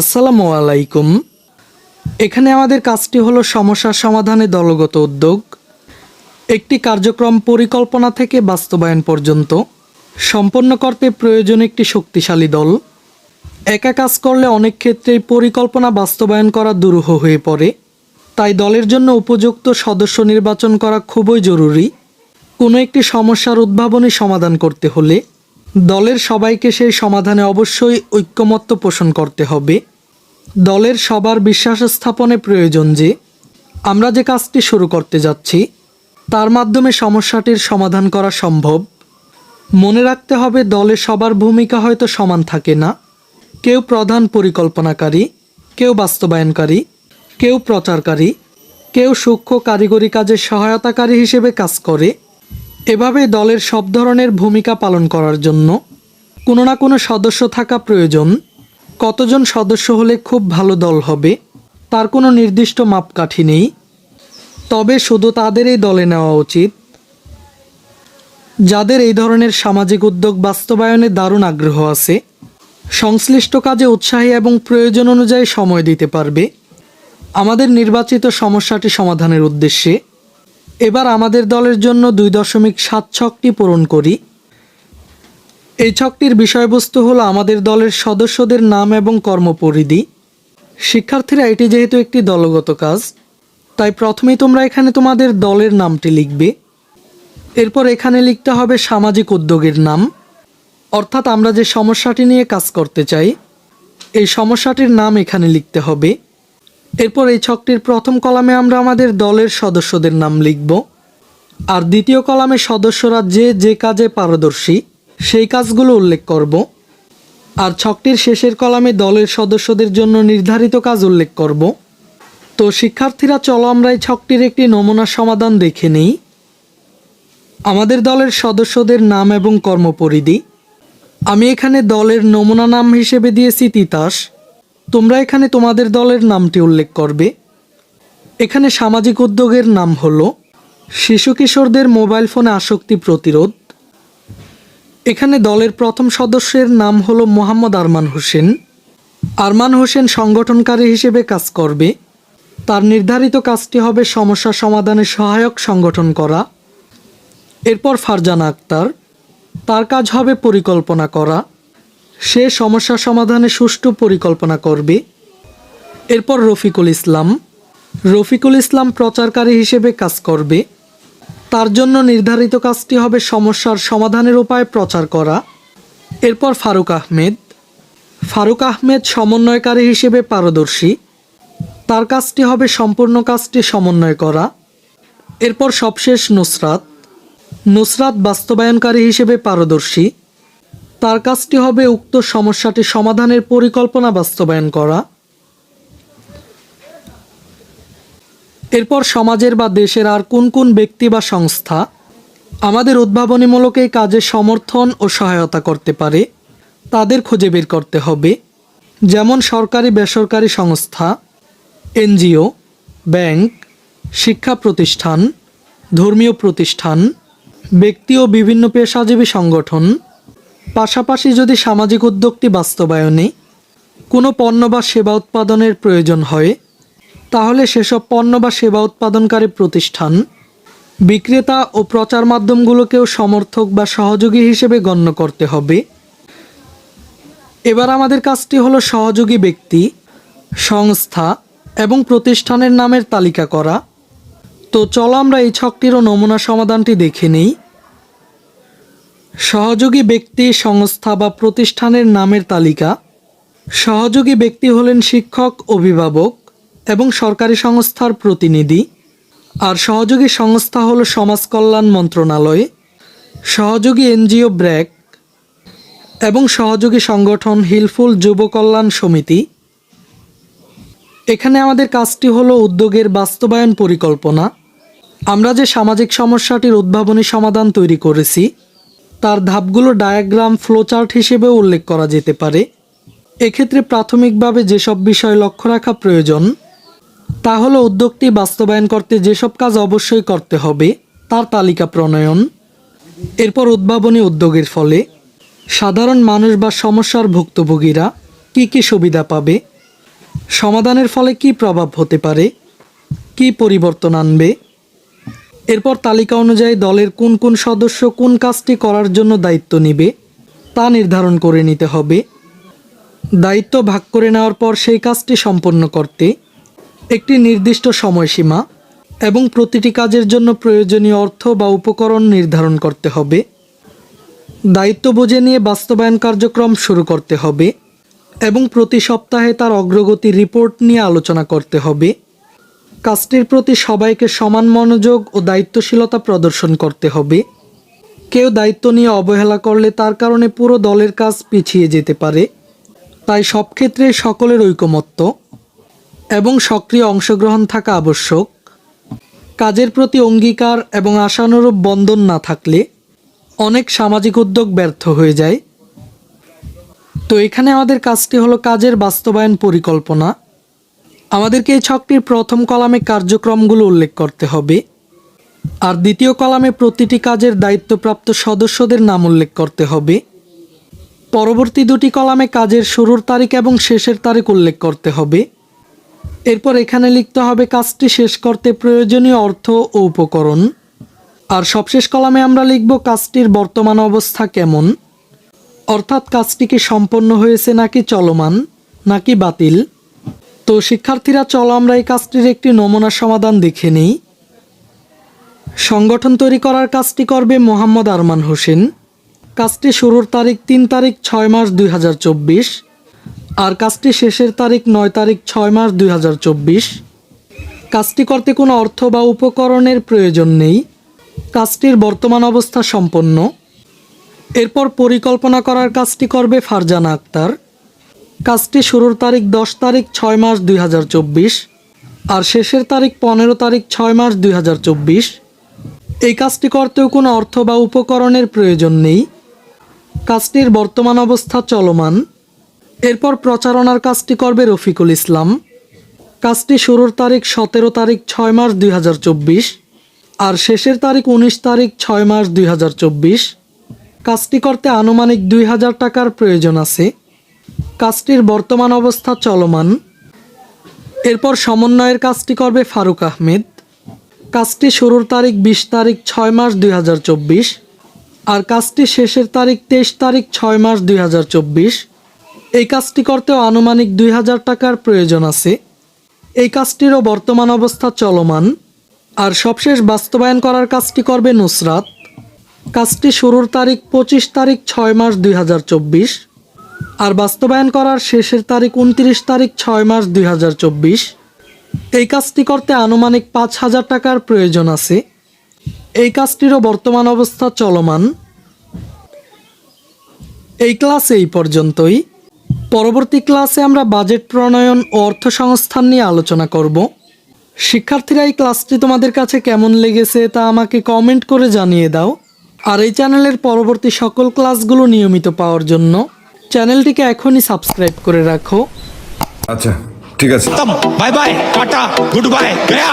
আসসালামু আলাইকুম। এখানে আমাদের কাজটি হলো সমস্যার সমাধানে দলগত উদ্যোগ। একটি কার্যক্রম পরিকল্পনা থেকে বাস্তবায়ন পর্যন্ত। সম্পন্ন করতে প্রয়োজন একটি শক্তিশালী দল। একা কাজ করলে অনেক ক্ষেত্রেই পরিকল্পনা বাস্তবায়ন করা দুরূহ হয়ে পড়ে। তাই দলের জন্য উপযুক্ত সদস্য নির্বাচন করা খুবই জরুরি। কোনো একটি সমস্যার উদ্ভাবনী সমাধান করতে হলে দলের সবাইকে সেই সমাধানে অবশ্যই ঐক্যমত্য পোষণ করতে হবে। দলের সবার বিশ্বাস স্থাপনে প্রয়োজন যে, আমরা যে কাজটি শুরু করতে যাচ্ছি, তার মাধ্যমে সমস্যাটির সমাধান করা সম্ভব। মনে রাখতে হবে, দলে সবার ভূমিকা হয়তো সমান থাকে না। কেউ প্রধান পরিকল্পনাকারী, কেউ বাস্তবায়নকারী, কেউ প্রচারকারী, কেউ সূক্ষ্ম কারিগরি কাজে সহায়তাকারী হিসেবে কাজ করে। এভাবে দলের সব ধরনের ভূমিকা পালন করার জন্য কোনো না কোনো সদস্য থাকা প্রয়োজন। কতজন সদস্য হলে খুব ভালো দল হবে, তার কোনো নির্দিষ্ট মাপকাঠি নেই। তবে শুধু তাদেরই দলে নেওয়া উচিত। যাদের এই ধরনের সামাজিক উদ্যোগ বাস্তবায়নে দারুণ আগ্রহ আছে, সংশ্লিষ্ট কাজে উৎসাহী এবং প্রয়োজন অনুযায়ী সময় দিতে পারবে। আমাদের নির্বাচিত সমস্যাটি সমাধানের উদ্দেশ্যে এবার আমাদের দলের জন্য দুই দশমিক সাত ছকটি পূরণ করি। এই ছকটির বিষয়বস্তু হলো আমাদের দলের সদস্যদের নাম এবং কর্মপরিধি। শিক্ষার্থীরা, এটি যেহেতু একটি দলগত কাজ, তাই প্রথমেই তোমরা এখানে তোমাদের দলের নামটি লিখবে। এরপর এখানে লিখতে হবে সামাজিক উদ্যোগের নাম। অর্থাৎ আমরা যে সমস্যাটি নিয়ে কাজ করতে চাই, এই সমস্যাটির নাম এখানে লিখতে হবে এরপর এই ছকটির প্রথম কলামে আমরা আমাদের দলের সদস্যদের নাম লিখব। আর দ্বিতীয় কলামে সদস্যরা যে যে কাজে পারদর্শী, সেই কাজগুলো উল্লেখ করব। আর ছকটির শেষের কলামে দলের সদস্যদের জন্য নির্ধারিত কাজ উল্লেখ করব। তো শিক্ষার্থীরা, চলো আমরা এই ছকটির একটি নমুনা সমাধান দেখে নিই। আমাদের দলের সদস্যদের নাম এবং কর্মপরিধি। আমি এখানে দলের নমুনা নাম হিসেবে দিয়েছি তিতাস। তোমরা এখানে তোমাদের দলের নামটি উল্লেখ করবে। এখানে সামাজিক উদ্যোগের নাম হল শিশু কিশোরদের মোবাইল ফোনে আসক্তি প্রতিরোধ। এখানে দলের প্রথম সদস্যের নাম হল মোহাম্মদ আরমান হোসেন। আরমান হোসেন সংগঠনকারী হিসেবে কাজ করবে। তার নির্ধারিত কাজটি হবে সমস্যা সমাধানে সহায়ক সংগঠন করা। এরপর ফারজানা আক্তার। তার কাজ হবে পরিকল্পনা করা। সে সমস্যা সমাধানে সুষ্ঠু পরিকল্পনা করবে। এরপর রফিকুল ইসলাম। রফিকুল ইসলাম প্রচারকারী হিসেবে কাজ করবে। তার জন্য নির্ধারিত কাজটি হবে সমস্যার সমাধানের উপায় প্রচার করা। এরপর ফারুক আহমেদ। ফারুক আহমেদ সমন্বয়কারী হিসেবে পারদর্শী। তার কাজটি হবে সম্পূর্ণ কাজটি সমন্বয় করা। এরপর সবশেষ নুসরাত। নুসরাত বাস্তবায়নকারী হিসেবে পারদর্শী। তার কাজটি হবে উক্ত সমস্যাটি সমাধানের পরিকল্পনা বাস্তবায়ন করা। এরপর সমাজের বা দেশের আর কোন কোন ব্যক্তি বা সংস্থা আমাদের উদ্ভাবনীমূলক এই কাজে সমর্থন ও সহায়তা করতে পারে, তাদের খুঁজে বের করতে হবে। যেমন সরকারি বেসরকারি সংস্থা, এনজিও, ব্যাংক, শিক্ষা প্রতিষ্ঠান, ধর্মীয় প্রতিষ্ঠান, ব্যক্তি ও বিভিন্ন পেশাজীবী সংগঠন পাশাপাশি যদি সামাজিক উদ্যোগটি বাস্তবায়নে কোনো পণ্য বা সেবা উৎপাদনের প্রয়োজন হয়, তাহলে সেসব পণ্য বা সেবা উৎপাদনকারী প্রতিষ্ঠান বিক্রেতা ও প্রচার মাধ্যমগুলোকেও সমর্থক বা সহযোগী হিসেবে গণ্য করতে হবে। এবার আমাদের কাজটি হলো সহযোগী ব্যক্তি, সংস্থা এবং প্রতিষ্ঠানের নামের তালিকা করা। তো চলো আমরা এই ছকটিরও নমুনা সমাধানটি দেখে নিই। সহযোগী ব্যক্তি, সংস্থা বা প্রতিষ্ঠানের নামের তালিকা। সহযোগী ব্যক্তি হলেন শিক্ষক, অভিভাবক এবং সরকারি সংস্থার প্রতিনিধি। আর সহযোগী সংস্থা হল সমাজ কল্যাণ মন্ত্রণালয়। সহযোগী এনজিও ব্র্যাক এবং সহযোগী সংগঠন হিলফুল যুব কল্যাণ সমিতি। এখানে আমাদের কাজটি হলো উদ্যোগের বাস্তবায়ন পরিকল্পনা। আমরা যে সামাজিক সমস্যাটির উদ্ভাবনী সমাধান তৈরি করেছি তার ধাপগুলো ডায়াগ্রাম ফ্লোচার্ট হিসেবে উল্লেখ করা যেতে পারে। এক্ষেত্রে প্রাথমিকভাবে যেসব বিষয় লক্ষ্য রাখা প্রয়োজন, তা হলো উদ্যোগটি বাস্তবায়ন করতে যেসব কাজ অবশ্যই করতে হবে, তার তালিকা প্রণয়ন, এরপর উদ্ভাবনী উদ্যোগের ফলে সাধারণ মানুষ বা সমস্যার ভুক্তভোগীরা কী কী সুবিধা পাবে, সমাধানের ফলে কি প্রভাব হতে পারে, কি পরিবর্তন আনবে এরপর তালিকা অনুযায়ী দলের কোন কোন সদস্য কোন কাজটি করার জন্য দায়িত্ব নেবে তা নির্ধারণ করে নিতে হবে। দায়িত্ব ভাগ করে নেওয়ার পর সেই কাজটি সম্পন্ন করতে একটি নির্দিষ্ট সময়সীমা এবং প্রতিটি কাজের জন্য প্রয়োজনীয় অর্থ বা উপকরণ নির্ধারণ করতে হবে। দায়িত্ব বুঝে নিয়ে বাস্তবায়ন কার্যক্রম শুরু করতে হবে এবং প্রতি সপ্তাহে তার অগ্রগতি রিপোর্ট নিয়ে আলোচনা করতে হবে। কাজটির প্রতি সবাইকে সমান মনোযোগ ও দায়িত্বশীলতা প্রদর্শন করতে হবে। কেউ দায়িত্ব নিয়ে অবহেলা করলে তার কারণে পুরো দলের কাজ পিছিয়ে যেতে পারে। তাই সব ক্ষেত্রে সকলের ঐকমত্য এবং সক্রিয় অংশগ্রহণ থাকা আবশ্যক। কাজের প্রতি অঙ্গীকার এবং আশানুরূপ বন্ধন না থাকলে অনেক সামাজিক উদ্যোগ ব্যর্থ হয়ে যায়। তো এখানে আমাদের কাজটি হলো কাজের বাস্তবায়ন পরিকল্পনা। আমাদেরকে এই ছকটির প্রথম কলামে কার্যক্রমগুলো উল্লেখ করতে হবে। আর দ্বিতীয় কলামে প্রতিটি কাজের দায়িত্বপ্রাপ্ত সদস্যদের নাম উল্লেখ করতে হবে। পরবর্তী দুটি কলামে কাজের শুরুর তারিখ এবং শেষের তারিখ উল্লেখ করতে হবে। এরপর এখানে লিখতে হবে, কাজটি শেষ করতে প্রয়োজনীয় অর্থ ও উপকরণ। আর সবশেষ কলামে আমরা লিখব, কাজটির বর্তমান অবস্থা কেমন? অর্থাৎ কাজটি কি সম্পন্ন হয়েছে নাকি চলমান, নাকি বাতিল? তো শিক্ষার্থীরা, চলো আমরা এই কাজটির একটি নমুনা সমাধান দেখে নিই। সংগঠন তৈরি করার কাজটি করবে মোহাম্মদ আরমান হোসেন। কাজটি শুরুর তারিখ তিন তারিখ ছয় মাস দুই হাজার চব্বিশ আর কাজটি শেষের তারিখ নয় তারিখ ছয় মাস দুই হাজার চব্বিশ। কাজটি করতে কোনো অর্থ বা উপকরণের প্রয়োজন নেই। কাজটির বর্তমান অবস্থা সম্পন্ন। এরপর পরিকল্পনা করার কাজটি করবে ফারজানা আক্তার। কাজটি শুরুর তারিখ দশ তারিখ ছয় মাস দুই হাজার চব্বিশ আর শেষের তারিখ পনেরো তারিখ ছয় মাস দুই হাজার চব্বিশ। এই কাজটি করতেও কোনো অর্থ বা উপকরণের প্রয়োজন নেই। কাজটির বর্তমান অবস্থা চলমান। এরপর প্রচারণার কাজটি করবে রফিকুল ইসলাম। কাজটি শুরুর তারিখ সতেরো তারিখ ছয় মাস দুই হাজার চব্বিশ আর শেষের তারিখ উনিশ তারিখ ছয় মাস দুই হাজার চব্বিশ। কাজটি করতে আনুমানিক দুই হাজার টাকার প্রয়োজন আছে। কাজটির বর্তমান অবস্থা চলমান। এরপর সমন্বয়ের কাজটি করবে ফারুক আহমেদ। কাজটি শুরুর তারিখ বিশ তারিখ ছয় মাস দুই হাজার চব্বিশ আর কাজটি শেষের তারিখ তেইশ তারিখ ছয় মাস দুই হাজার চব্বিশ। এই কাজটি করতেও আনুমানিক দুই হাজার টাকার প্রয়োজন আছে। এই কাজটিরও বর্তমান অবস্থা চলমান আর সবশেষ বাস্তবায়ন করার কাজটি করবে নুসরাত। কাজটি শুরুর তারিখ পঁচিশ তারিখ ছয় মাস দুই হাজার চব্বিশ। আর বাস্তবায়ন করার শেষের তারিখ উনত্রিশ তারিখ ছয় মাস দুই হাজার চব্বিশ। এই কাজটি করতে আনুমানিক পাঁচ হাজার টাকার প্রয়োজন আছে। এই কাজটিরও বর্তমান অবস্থা চলমান। এই ক্লাস এই পর্যন্তই। পরবর্তী ক্লাসে আমরা বাজেট প্রণয়ন ও অর্থ সংস্থান নিয়ে আলোচনা করব। শিক্ষার্থীরা এই ক্লাসটি তোমাদের কাছে কেমন লেগেছে তা আমাকে কমেন্ট করে জানিয়ে দাও। আর এই চ্যানেলের পরবর্তী সকল ক্লাসগুলো নিয়মিত পাওয়ার জন্য চ্যানেলটিকে এখনই সাবস্ক্রাইব করে রাখো। আচ্ছা ঠিক আছে। Bye bye tata good bye Gaya